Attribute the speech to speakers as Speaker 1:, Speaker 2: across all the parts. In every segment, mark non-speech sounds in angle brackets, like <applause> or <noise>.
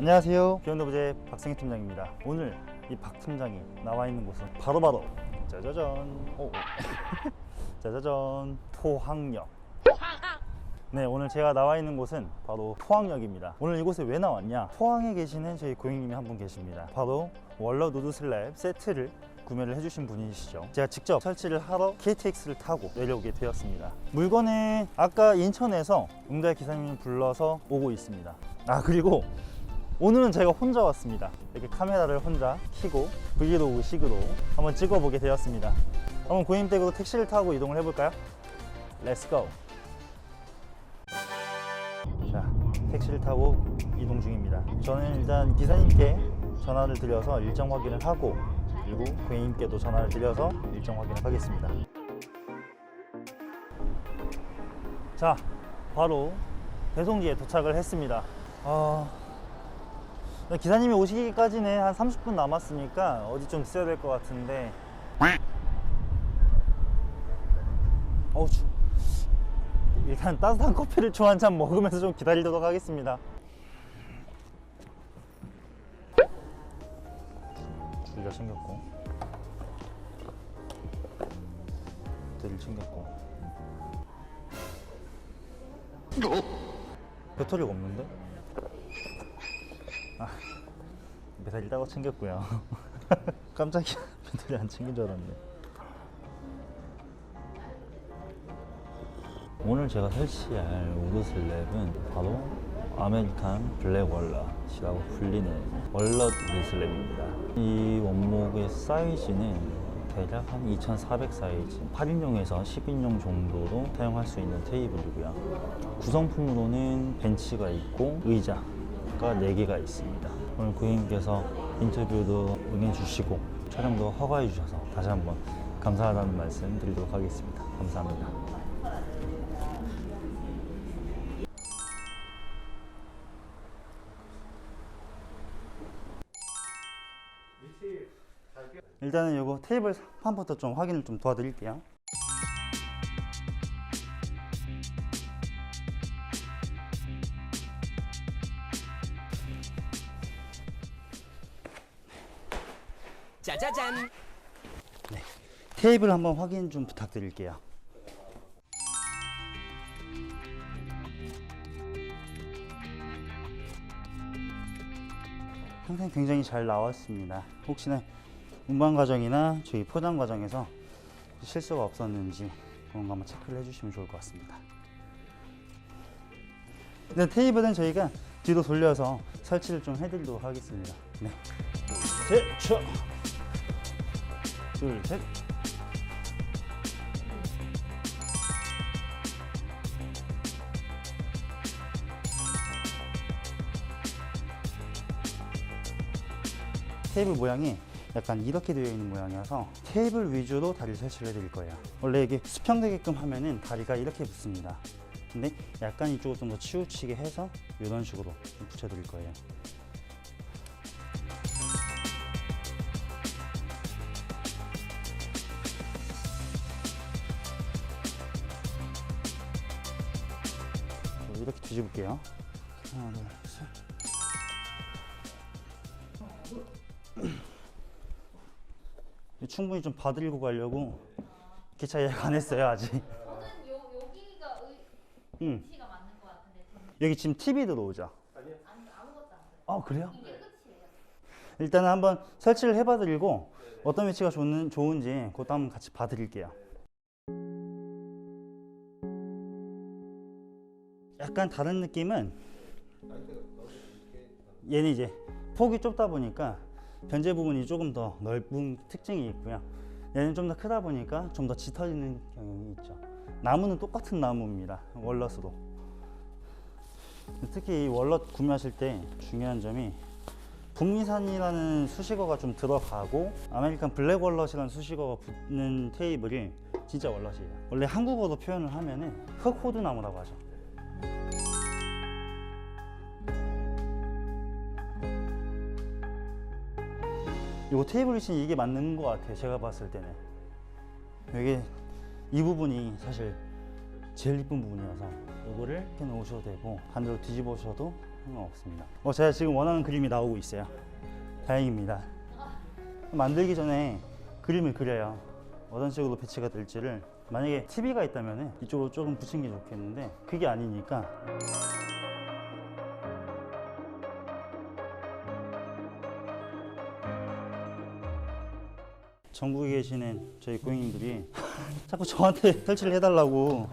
Speaker 1: 안녕하세요. 비욘드부재 박승희 팀장입니다. 오늘 이 박 팀장이 나와 있는 곳은 바로바로 짜자잔. 오, 오. <laughs> 짜자잔. 포항역. 네, 오늘 제가 나와 있는 곳은 바로 포항역입니다. 오늘 이곳에 왜 나왔냐? 포항에 계시는 저희 고객님이 한 분 계십니다. 바로 월러 누드 슬랩 세트를 구매를 해주신 분이시죠. 제가 직접 설치를 하러 KTX를 타고 내려오게 되었습니다. 물건은 아까 인천에서 응대 기사님을 불러서 오고 있습니다. 아 그리고 오늘은 제가 혼자 왔습니다. 이렇게 카메라를 혼자 켜고 브이로그 식으로 한번 찍어보게 되었습니다. 한번 고객님 댁으로 택시를 타고 이동을 해볼까요? 렛츠 고! 자, 택시를 타고 이동 중입니다. 저는 일단 기사님께 전화를 드려서 일정 확인을 하고 그리고 고객님께도 전화를 드려서 일정 확인을 하겠습니다. 자, 바로 배송지에 도착을 했습니다. 아, 기사님이 오시기까지는 한 30분 남았으니까 어디 좀 있어야 될 것 같은데. 어우, 추. 일단 따뜻한 커피를 좀한잔 먹으면서 좀 기다리도록 하겠습니다. 줄려 챙겼고, 드릴 챙겼고. 배터리가 없는데? 아, 배터리 따고 챙겼고요. <laughs> 깜짝이야, 배터리 안 챙긴 줄 알았네. 오늘 제가 설치할 우드슬랩은 바로 아메리칸 블랙 월넛이라고 불리는 월넛 우드슬랩입니다. 이 원목의 사이즈는 대략 한 2400 사이즈 8인용에서 10인용 정도로 사용할 수 있는 테이블이고요. 구성품으로는 벤치가 있고 의자 가 4개가 있습니다. 오늘 고객님께서 인터뷰도 응해주시고 촬영도 허가해 주셔서 다시 한번 감사하다는 말씀 드리도록 하겠습니다. 감사합니다. 일단은 요거 테이블 판부터 좀 확인을 좀 도와드릴게요.
Speaker 2: 짜자잔.
Speaker 1: 테이블 한번 확인 좀 부탁드릴게요. 항상 굉장히 잘 나왔습니다. 혹시나 운반 과정이나 저희 포장 과정에서 실수가 없었는지 그런 거 한번 체크를 해주시면 좋을 것 같습니다. 네, 테이블은 저희가 뒤로 돌려서 설치를 좀 해드리도록 하겠습니다. 네. 셋, 쳐. 둘, 셋. 테이블 모양이 약간 이렇게 되어 있는 모양이어서 테이블 위주로 다리를 설치를 해드릴 거예요. 원래 이게 수평되게끔 하면은 다리가 이렇게 붙습니다. 근데 약간 이쪽을 좀 더 치우치게 해서 이런 식으로 좀 붙여드릴 거예요. 뒤집을게요. 하나, 둘, 셋. 충분히 좀 봐드리고 가려고 기차 예약 안 했어요 아직.
Speaker 3: 저는 요 여기가 의,
Speaker 1: 응.
Speaker 3: 위치가 맞는 것 같은데
Speaker 1: 여기 지금 TV 들어오죠.
Speaker 3: 아니 아무것도 안 돼요.
Speaker 1: 아 그래요?
Speaker 3: 이게 끝이에요.
Speaker 1: 일단은 한번 설치를 해봐드리고 어떤 위치가 좋은, 좋은지 그것도 한번 같이 봐드릴게요. 약간 다른 느낌은 얘는 이제 폭이 좁다 보니까 변제 부분이 조금 더 넓은 특징이 있고요. 얘는 좀 더 크다 보니까 좀 더 짙어지는 경향이 있죠. 나무는 똑같은 나무입니다. 월넛으로. 특히 이 월넛 구매하실 때 중요한 점이 북미산이라는 수식어가 좀 들어가고 아메리칸 블랙 월넛이라는 수식어가 붙는 테이블이 진짜 월넛이에요. 원래 한국어로 표현을 하면은 흑호두 나무라고 하죠. 요 테이블 위치는 이게 맞는 것 같아요. 제가 봤을 때는 이게 이 부분이 사실 제일 이쁜 부분이어서 이거를 이렇게 놓으셔도 되고 반대로 뒤집으셔도 상관없습니다. 어, 제가 지금 원하는 그림이 나오고 있어요. 다행입니다. 만들기 전에 그림을 그려요. 어떤 식으로 배치가 될지를 만약에 TV가 있다면 이쪽으로 조금 붙인 게 좋겠는데 그게 아니니까 전국에 계시는 저희 고객님들이 자꾸 저한테 <laughs> 설치를 해달라고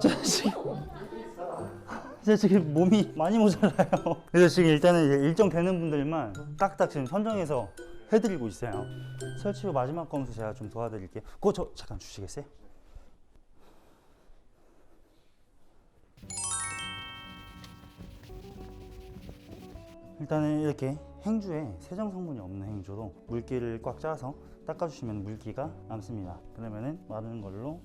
Speaker 1: 제가 지금 제가 지금 몸이 많이 모자라요. 그래서 지금 일단은 일정 되는 분들만 딱딱 지금 선정해서 해드리고 있어요. 설치 후 마지막 검수 제가 좀 도와드릴게요. 그거 저 잠깐 주시겠어요? 일단은 이렇게 행주에 세정 성분이 없는 행주로 물기를 꽉 짜서 닦아주시면 물기가 남습니다. 그러면은 마르는 걸로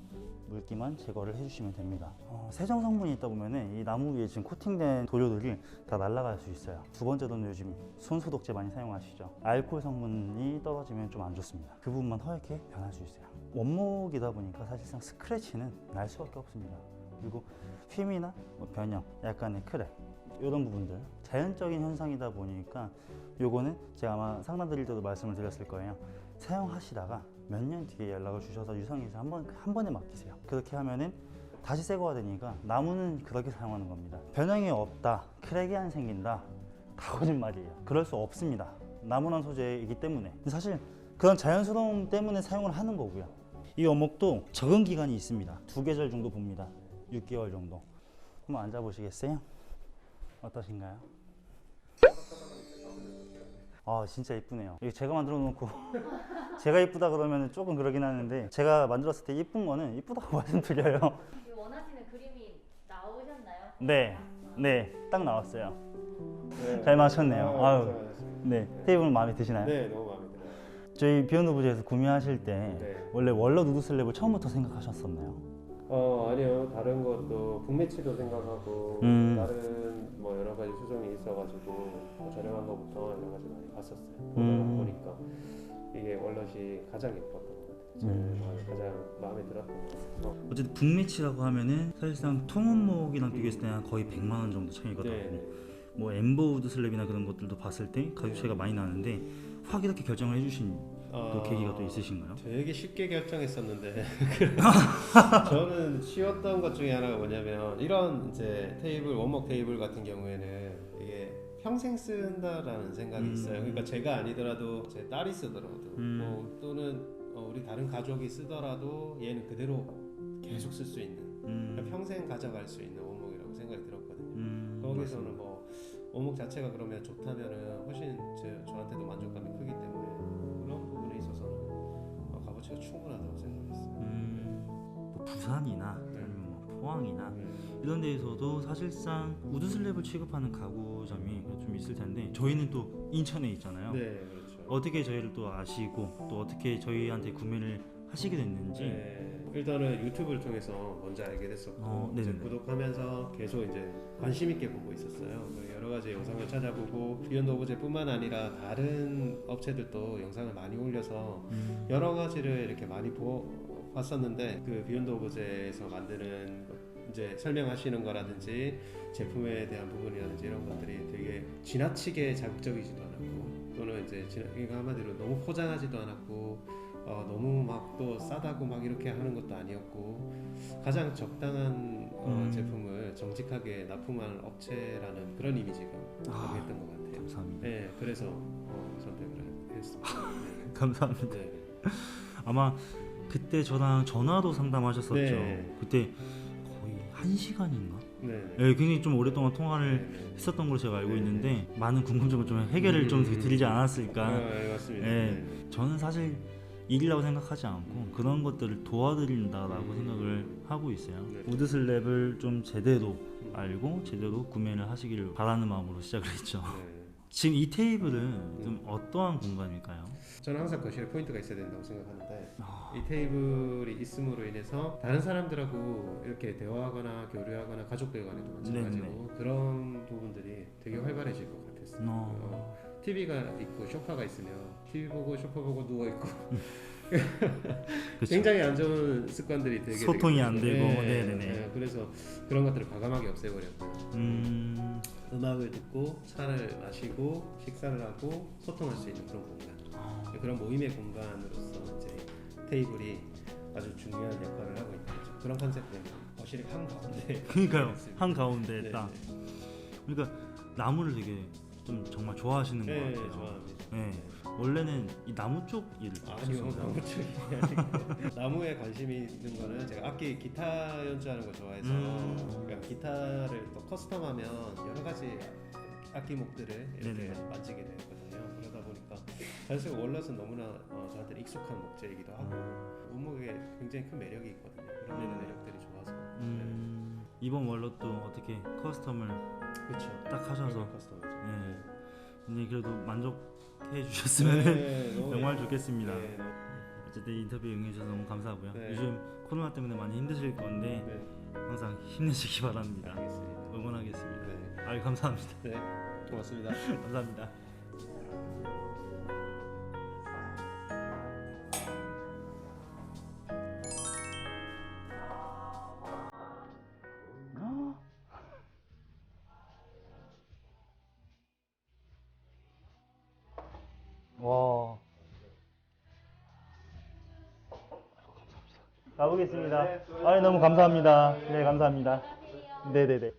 Speaker 1: 물기만 제거를 해주시면 됩니다. 어, 세정 성분이 있다 보면은 이 나무 위에 지금 코팅된 도료들이 다 날아갈 수 있어요. 두 번째로는 요즘 손소독제 많이 사용하시죠. 알코올 성분이 떨어지면 좀 안 좋습니다. 그 부분만 허옇게 변할 수 있어요. 원목이다 보니까 사실상 스크래치는 날 수밖에 없습니다. 그리고 휨이나 뭐 변형, 약간의 크랙 이런 부분들 자연적인 현상이다 보니까 요거는 제가 아마 상담 드릴 때도 말씀을 드렸을 거예요. 사용하시다가 몇 년 뒤에 연락을 주셔서 유성에서 한번 한 번에 맡기세요. 그렇게 하면은 다시 새 거가 되니까 나무는 그렇게 사용하는 겁니다. 변형이 없다, 크랙이 안 생긴다, 다 거짓말이에요. 그럴 수 없습니다. 나무란 소재이기 때문에 사실 그런 자연스러움 때문에 사용을 하는 거고요. 이 어목도 적응 기간이 있습니다. 두 계절 정도 봅니다. 6개월 정도. 한번 앉아 보시겠어요? 어떠신가요? 아 진짜 이쁘네요. 이거 제가 만들어 놓고 <laughs> 제가 이쁘다 그러면 조금 그러긴 하는데 제가 만들었을 때 이쁜 거는 이쁘다고 <laughs> 말씀드려요.
Speaker 3: 그 원하시는 그림이 나오셨나요?
Speaker 1: 네, 네, 딱 나왔어요.
Speaker 2: 네.
Speaker 1: 잘 맞췄네요.
Speaker 2: 아,
Speaker 1: 아유,
Speaker 2: 감사합니다.
Speaker 1: 네, 테이블 마음에 드시나요?
Speaker 2: 네, 너무 마음에 들어요.
Speaker 1: 저희 비욘드 부지에서 구매하실 때
Speaker 2: 네.
Speaker 1: 원래 원러 누드 슬랩을 처음부터 생각하셨었나요?
Speaker 2: 어 아니요 다른 것도 북매치도 생각하고
Speaker 1: 음.
Speaker 2: 다른 뭐 여러 가지 수정이 있어가지고 뭐 저렴한 것부터 여러 가지 많이 봤었어요.
Speaker 1: 음.
Speaker 2: 보니까 이게 월넛이 가장 예뻤던 것 같아요. 제
Speaker 1: 음.
Speaker 2: 마음에 가장 마음에 들었던 것 같아요.
Speaker 1: 어쨌든 북매치라고 하면은 사실상 통원목이랑 비교했을 때는 거의 100만 원 정도 차이가 나고
Speaker 2: 네.
Speaker 1: 뭐 엠버우드 슬랩이나 그런 것들도 봤을 때 가격 차이가 많이 나는데 확 이렇게 결정을 해주신 또
Speaker 2: 어,
Speaker 1: 계기가 또 있으신가요?
Speaker 2: 되게 쉽게 결정했었는데 <laughs> <laughs> 저는 쉬웠던 것 중에 하나가 뭐냐면 이런 이제 테이블 원목 테이블 같은 경우에는 이게 평생 쓴다라는 생각이
Speaker 1: 음.
Speaker 2: 있어요. 그러니까 제가 아니더라도 제 딸이 쓰더라도
Speaker 1: 음.
Speaker 2: 뭐 또는 어, 우리 다른 가족이 쓰더라도 얘는 그대로 계속 쓸 수 있는
Speaker 1: 음,
Speaker 2: 그러니까 평생 가져갈 수 있는 원목이라고 생각이 들었거든요.
Speaker 1: 음,
Speaker 2: 거기서는 뭐 원목 자체가 그러면 좋다면은 훨씬 제, 저한테도 만족감이 크기 때문에 있어서는 어, 값어치가 충분하다고 생각했어요.
Speaker 1: 음, 뭐 부산이나
Speaker 2: 네.
Speaker 1: 아니면 뭐 포항이나
Speaker 2: 네.
Speaker 1: 이런 데에서도 사실상 우드 슬랩을 취급하는 가구점이 좀 있을 텐데 저희는 또 인천에 있잖아요.
Speaker 2: 네, 그렇죠.
Speaker 1: 어떻게 저희를 또 아시고 또 어떻게 저희한테 구매를 하시게 됐는지
Speaker 2: 네, 일단은 유튜브를 통해서 먼저 알게 됐었고
Speaker 1: 어,
Speaker 2: 이제. 구독하면서 계속 이제 관심 있게 보고 있었어요. 그 여러 가지 영상을 찾아보고 비욘드 오브제뿐만 아니라 다른 업체들도 영상을 많이 올려서
Speaker 1: 음,
Speaker 2: 여러 가지를 이렇게 많이 보, 봤었는데 그 비욘드 오브제에서 만드는 것, 이제 설명하시는 거라든지 제품에 대한 부분이라든지 이런 것들이 되게 지나치게 자극적이지도 않았고 또는 이제 지나, 그러니까 한마디로 너무 포장하지도 않았고 어, 너무 막 또 싸다고 막 이렇게 하는 것도 아니었고 가장 적당한 어,
Speaker 1: 음.
Speaker 2: 제품을 정직하게 납품하는 업체라는 그런 이미지가
Speaker 1: 아.
Speaker 2: 강했던 것 같아요.
Speaker 1: 감사합니다.
Speaker 2: 네, 그래서 어, 선택을 했습니다. <laughs>
Speaker 1: 감사합니다.
Speaker 2: 네. 네.
Speaker 1: 아마 그때 저랑 전화도 상담하셨었죠.
Speaker 2: 네.
Speaker 1: 그때 거의 한 시간인가?
Speaker 2: 네.
Speaker 1: 네, 굉장히 좀 오랫동안 통화를
Speaker 2: 네, 네.
Speaker 1: 했었던 걸로 제가 알고
Speaker 2: 네.
Speaker 1: 있는데 많은 궁금증을 좀 해결을 좀
Speaker 2: 음.
Speaker 1: 드리지 않았을까.
Speaker 2: 아, 네, 맞습니다.
Speaker 1: 예.
Speaker 2: 네.
Speaker 1: 저는 사실 일이라고 생각하지 않고 그런 것들을 도와드린다라고
Speaker 2: 음.
Speaker 1: 생각을 하고 있어요.
Speaker 2: 네.
Speaker 1: 우드 슬랩을 좀 제대로 알고 제대로 구매를 하시기를 바라는 마음으로 시작을 했죠.
Speaker 2: 네.
Speaker 1: 지금 이 테이블은 좀 어떠한 공간일까요?
Speaker 2: 저는 항상 거실에 포인트가 있어야 된다고 생각하는데
Speaker 1: 아,
Speaker 2: 이 테이블이 있음으로 인해서 다른 사람들하고 이렇게 대화하거나 교류하거나 가족들 간에도 마찬가지고
Speaker 1: 네네.
Speaker 2: 그런 부분들이 되게 활발해질 것 같았어요.
Speaker 1: 어.
Speaker 2: 어, TV가 있고 소파가 있으면 TV 보고 소파 보고 누워 있고. <laughs> 굉장히 안 좋은 습관들이 되게
Speaker 1: 소통이 안. 되고,
Speaker 2: 네,
Speaker 1: 네네네.
Speaker 2: 네, 그래서 그런 것들을 과감하게 없애버렸고요.
Speaker 1: 음.
Speaker 2: 음악을 듣고 차를 마시고 식사를 하고 소통할 수 있는 그런 공간.
Speaker 1: 아,
Speaker 2: 그런 모임의 공간으로서 이제 테이블이 아주 중요한 역할을 하고 있는 거죠. 그런 컨셉은 거실 한 가운데.
Speaker 1: 그러니까요. <laughs> 한 가운데
Speaker 2: 네,
Speaker 1: 딱.
Speaker 2: 네.
Speaker 1: 그러니까 나무를 되게 좀 정말 좋아하시는 것
Speaker 2: 네,
Speaker 1: 같아요.
Speaker 2: 좋아합니다.
Speaker 1: 네. 원래는 이 나무 쪽 일을
Speaker 2: 아니요? 나무 쪽이 아니고 <laughs> 나무에 관심이 있는 거는 제가 악기 기타 연주하는 걸 좋아해서
Speaker 1: 음.
Speaker 2: 그러니까 기타를 또 커스텀하면 여러 가지 악기목들을 이렇게
Speaker 1: 네네.
Speaker 2: 만지게 되거든요 그러다 보니까 사실 월넛은 너무나 어, 저한테 익숙한 목재이기도 하고 원목에 굉장히 큰 매력이 있거든요 그런. 매력들 이
Speaker 1: 이번 월롯도 어떻게 커스텀을
Speaker 2: 그렇죠
Speaker 1: 딱 하셔서
Speaker 2: 커스텀이죠
Speaker 1: 네. 근데 그래도 만족해 주셨으면
Speaker 2: 네, <laughs> 너무
Speaker 1: 정말 좋겠습니다.
Speaker 2: 네, 너무-
Speaker 1: 어쨌든 인터뷰 응해주셔서 너무 감사하고요.
Speaker 2: 네.
Speaker 1: 요즘 코로나 때문에 많이 힘드실 건데
Speaker 2: 네,
Speaker 1: 항상 힘내시기 바랍니다.
Speaker 2: 알겠습니다
Speaker 1: 응원하겠습니다.
Speaker 2: 네,
Speaker 1: 아유 감사합니다.
Speaker 2: 네 고맙습니다 <laughs>
Speaker 1: 감사합니다. 가보겠습니다. 아, 너무 감사합니다. 네, 감사합니다. 네 네 네.